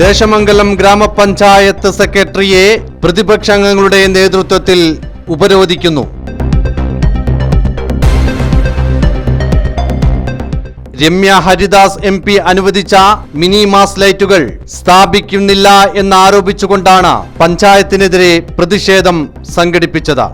ദേശമംഗലം ഗ്രാമപഞ്ചായത്ത് സെക്രട്ടറിയെ പ്രതിപക്ഷാംഗങ്ങളുടെ നേതൃത്വത്തിൽ ഉപരോധിക്കുന്നു. രമ്യ ഹരിദാസ് എം പി അനുവദിച്ച മിനി മാസ് ലൈറ്റുകൾ സ്ഥാപിക്കുന്നില്ല എന്നാരോപിച്ചുകൊണ്ടാണ് പഞ്ചായത്തിനെതിരെ പ്രതിഷേധം സംഘടിപ്പിച്ചത്.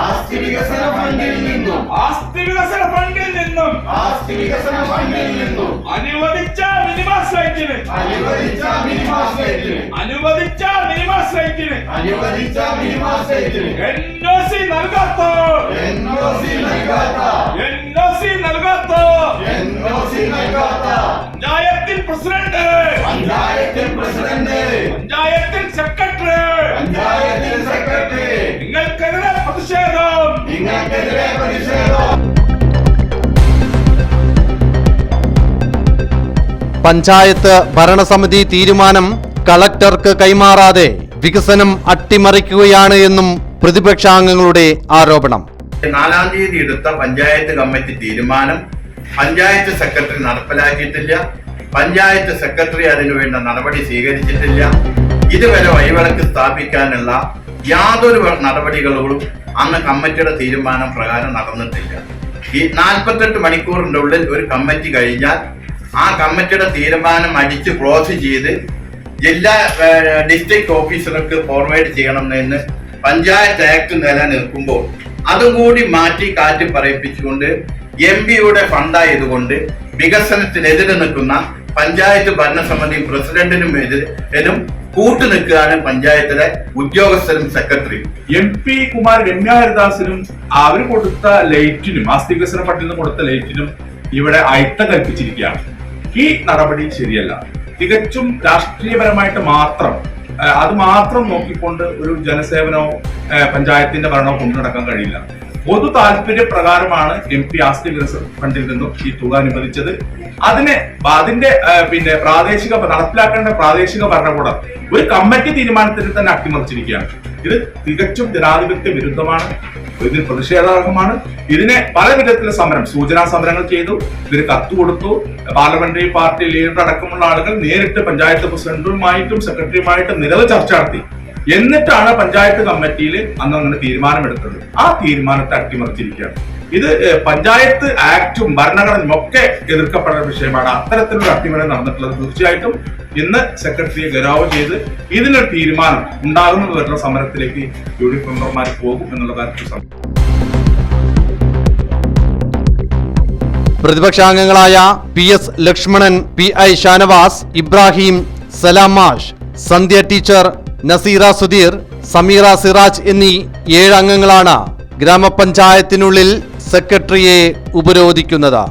ആസ്തി വികസന ഫണ്ടിൽ നിന്നും ആസ്തി വികസന ഫണ്ടിൽ നിന്നും ആസ്തി വികസന ഫണ്ടിൽ നിന്നും അനുവദിച്ച മിനിമാസ് റേറ്റിന് അനുവദിച്ച മിനിമാസ് റേറ്റിന് അനുവദിച്ച മിനിമാസ് റേറ്റിന് അനുവദിച്ച മിനിമാസ് റേറ്റിന് എൻ ഒ സി നൽകാത്ത? എൻ ഒ സി നൽകാത്ത എൻ ഒ സി നൽകാത്ത? എൻ സി നൽകാത്ത പഞ്ചായത്തിൽ പ്രസിഡന്റ് പഞ്ചായത്തിൽ പ്രസിഡന്റ് പഞ്ചായത്തിൽ പഞ്ചായത്ത് ഭരണസമിതി തീരുമാനം കളക്ടർക്ക് കൈമാറാതെ വികസനം അട്ടിമറിക്കുകയാണ് എന്നും പ്രതിപക്ഷാംഗങ്ങളുടെ ആരോപണം. നാലാം തീയതി എടുത്ത പഞ്ചായത്ത് കമ്മിറ്റി തീരുമാനം പഞ്ചായത്ത് സെക്രട്ടറി നടപ്പിലാക്കിയിട്ടില്ല. പഞ്ചായത്ത് സെക്രട്ടറി അതിനു വേണ്ട നടപടി സ്വീകരിച്ചിട്ടില്ല. ഇതുവരെ വഴിവിളക്ക് സ്ഥാപിക്കാനുള്ള യാതൊരു നടപടികളോടും നടപടികളും അന്ന് കമ്മിറ്റിയുടെ തീരുമാനം പ്രകാരം നടന്നിട്ടില്ല. ഈ നാൽപ്പത്തെട്ട് മണിക്കൂറിന്റെ ഉള്ളിൽ ഒരു കമ്മിറ്റി കഴിഞ്ഞാൽ ആ കമ്മിറ്റിയുടെ തീരുമാനം അടിച്ച് ക്ലോസ് ചെയ്ത് ജില്ലാ ഡിസ്ട്രിക്ട് ഓഫീസർക്ക് ഫോർവേഡ് ചെയ്യണം ചെയ്യണമെന്ന് പഞ്ചായത്ത് ആക്ട് നിലനിൽക്കുമ്പോൾ അതും കൂടി മാറ്റി കാറ്റ് പറയിപ്പിച്ചുകൊണ്ട് എം പിയുടെ ഫണ്ടായതുകൊണ്ട് വികസനത്തിനെതിരെ നിൽക്കുന്ന പഞ്ചായത്ത് ഭരണസമിതി പ്രസിഡന്റിനും എതിരും കൂട്ടുനിൽക്കുകയാണ് പഞ്ചായത്തിലെ ഉദ്യോഗസ്ഥരും സെക്രട്ടറിയും. എം പി കുമാർ രമ്യ ഹരിദാസിനും അവർ കൊടുത്ത ലൈറ്റിനും ആസ്തി വികസന ഫണ്ടിൽ നിന്ന് കൊടുത്ത ലൈറ്റിനും ഇവിടെ അയിത്ത കൽപ്പിച്ചിരിക്കുകയാണ്. ഈ നടപടി ശരിയല്ല. തികച്ചും രാഷ്ട്രീയപരമായിട്ട് മാത്രം അത് മാത്രം നോക്കിക്കൊണ്ട് ഒരു ജനസേവനവും പഞ്ചായത്തിന്റെ ഭരണവും കൊണ്ടു നടക്കാൻ കഴിയില്ല. പൊതു താല്പര്യ പ്രകാരമാണ് എം പി ആസ്തി ഫണ്ടിൽ നിന്നും ഈ തുക അനുവദിച്ചത്. അതിനെ അതിന്റെ പിന്നെ പ്രാദേശിക നടപ്പിലാക്കേണ്ട പ്രാദേശിക ഭരണകൂടം ഒരു കമ്മിറ്റി തീരുമാനത്തിൽ തന്നെ അട്ടിമറിച്ചിരിക്കുകയാണ്. ഇത് തികച്ചും ജനാധിപത്യ വിരുദ്ധമാണ് ഇതിന് പ്രതിഷേധാർഹമാണ്. ഇതിനെ പല വിധത്തിലെ സമരം സൂചനാ സമരങ്ങൾ ചെയ്തു ഇതിന് കത്ത് കൊടുത്തു. പാർലമെന്ററി പാർട്ടി ലീഡർ അടക്കമുള്ള ആളുകൾ നേരിട്ട് പഞ്ചായത്ത് പ്രസിഡന്റുമായിട്ടും സെക്രട്ടറിയുമായിട്ടും നിരവധി ചർച്ച നടത്തി. എന്നിട്ടാണ് പഞ്ചായത്ത് കമ്മിറ്റിയിൽ അന്ന് അങ്ങനെ തീരുമാനമെടുത്തത്. ആ തീരുമാനത്തെ അട്ടിമറിച്ചിരിക്കുകയാണ്. ഇത് പഞ്ചായത്ത് ആക്ടും ഭരണഘടനയും ഒക്കെ എതിർക്കപ്പെടുന്ന വിഷയമാണ്. അത്തരത്തിലുള്ള അട്ടിമറി നടന്നിട്ടുള്ളത് തീർച്ചയായിട്ടും ഇന്ന് സെക്രട്ടറിയെ ഗരാവ് ചെയ്ത് ഇതിനൊരു തീരുമാനം ഉണ്ടാകുന്നതുവരെയുള്ള സമരത്തിലേക്ക് യു ഡി എഫ് മെമ്പർമാർ പോകും എന്നുള്ള കാര്യത്തിൽ പ്രതിപക്ഷാംഗങ്ങളായ P S Lakshmanan P I Shanavas Ibrahim സലാമാഷ് Sandhya teacher Naseera Sudheer Sameera Siraj എന്നീ ഏഴ് അംഗങ്ങളാണ് ഗ്രാമപഞ്ചായത്തിനുള്ളിൽ സെക്രട്ടറിയെ ഉപരോധിക്കുന്നത്.